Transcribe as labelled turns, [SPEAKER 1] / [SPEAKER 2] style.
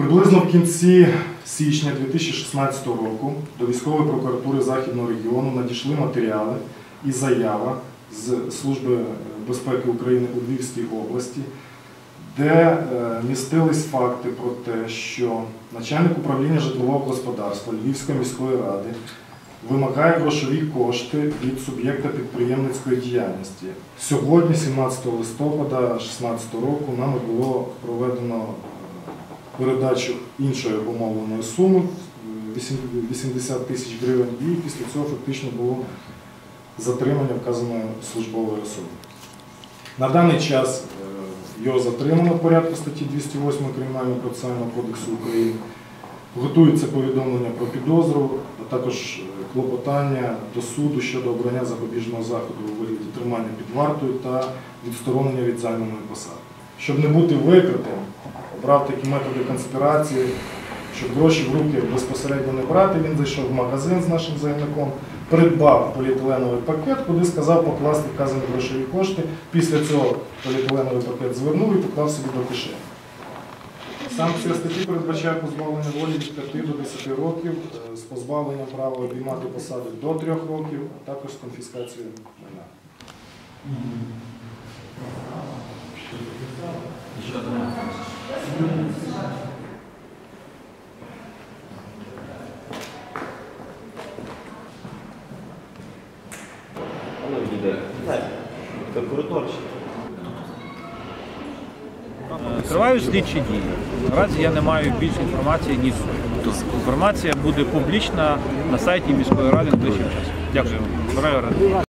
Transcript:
[SPEAKER 1] Приблизно в кінці січня 2016 року до військової прокуратури Західного регіону надійшли матеріали і заява з Служби безпеки України у Львівській області, де е, містились факти про те, що начальник управління житлового господарства Львівської міської ради вимагає грошові кошти від суб'єкта підприємницької діяльності. Сьогодні, 17 листопада 2016 року, нами було проведено передачу іншої обумовленої суми е, 80 тисяч гривень, і після цього фактично було затримання вказаної службової особи. На даний час е, його затримано в порядку статті 208 Кримінального процесуального кодексу України. Готується повідомлення про підозру, а також е, клопотання до суду щодо обрання запобіжного заходу у вигляді тримання під вартою та відсторонення від займаної посади. Щоб не бути викритим, обрав такі методи конспірації, щоб гроші в руки безпосередньо не брати. Він зайшов в магазин з нашим заявником, придбав поліетиленовий пакет, куди сказав покласти вказані грошові кошти. Після цього поліетиленовий пакет звернув і поклав собі до кишені. Санкція статті передбачає позбавлення волі від 5 до 10 років е, з позбавленням права обіймати посади до 3 років, а також з конфіскацією майна.
[SPEAKER 2] Воно.
[SPEAKER 3] Тривають слідчі дії. Наразі я не маю більше інформації, ніж. Інформація буде публічна на сайті міської ради найближчим часом. Дякую.